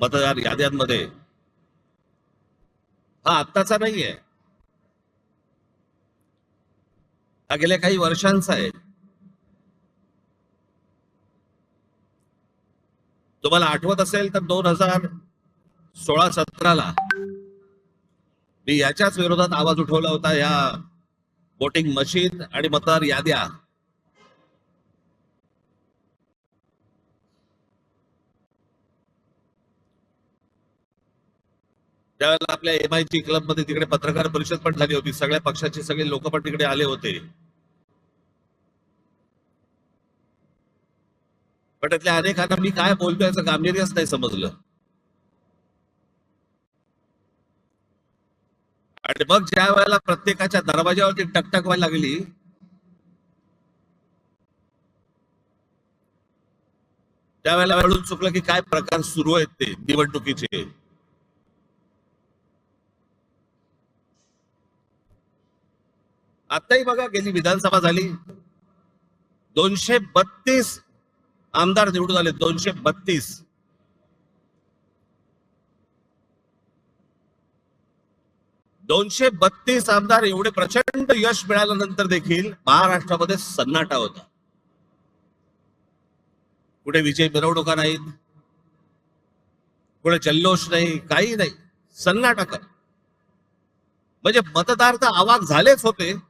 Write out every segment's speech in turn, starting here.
मतदार याद्यांमध्ये. हा आत्ताचा नाहीये. हा गेल्या काही वर्षांचा आहे. तुम्हाला आठवत असेल तर दोन हजार सोळा सतराला मी याच्याच विरोधात आवाज उठवला होता या वोटिंग मशीन आणि मतदार याद्या. त्यावेळेला आपल्या एम आय ची क्लबमध्ये तिकडे पत्रकार परिषद पण झाली होती सगळ्या पक्षाचे सगळे लोक पण तिकडे आले होते. पण त्यातल्या अनेकांना मी काय बोलतोय याचं गांभीर्यच नाही समजलं. आणि मग ज्या वेळेला प्रत्येकाच्या दरवाजावरती टकटक व्हायला लागली त्यावेळेला वेळून चुकलं की काय प्रकार सुरू आहेत ते निवडणुकीचे. आताही बघा गेली विधानसभा झाली. दोनशे बत्तीस आमदार निवडून आले दोनशे बत्तीस. दोनशे बत्तीस आमदार एवढे प्रचंड यश मिळाल्यानंतर देखील महाराष्ट्रामध्ये सन्नाटा होता. कुठे विजय मिरवणुका नाहीत कुठे जल्लोष नाही काही नाही. सन्नाटा कर. म्हणजे मतदार तर आवाज झालेच होते.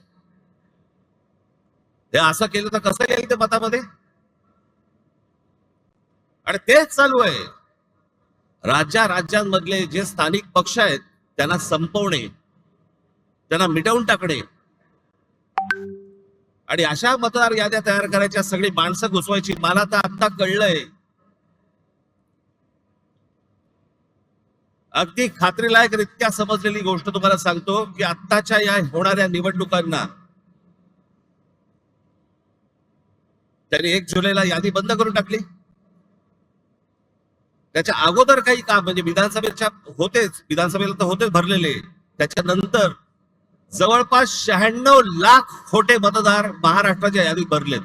हे असं केलं तर कसं येईल ते मतामध्ये? आणि तेच चालू आहे. राज्या राज्यांमधले जे स्थानिक पक्ष आहेत त्यांना संपवणे त्यांना मिटवून टाकणे. आणि अशा मतदार याद्या तयार करायच्या सगळी माणसं घुसवायची. मला तर आता कळलंय. अगदी खात्रीलायक रित्या समजलेली गोष्ट तुम्हाला सांगतो की आत्ताच्या या होणाऱ्या निवडणुकांना त्यांनी एक जुलैला यादी बंद करून टाकली. त्याच्या अगोदर काही काम म्हणजे विधानसभेच्या होतेच विधानसभेला तर होतेच भरलेले. त्याच्यानंतर जवळपास शहाण्णव लाख खोटे मतदार महाराष्ट्राच्या यादीत भरलेत.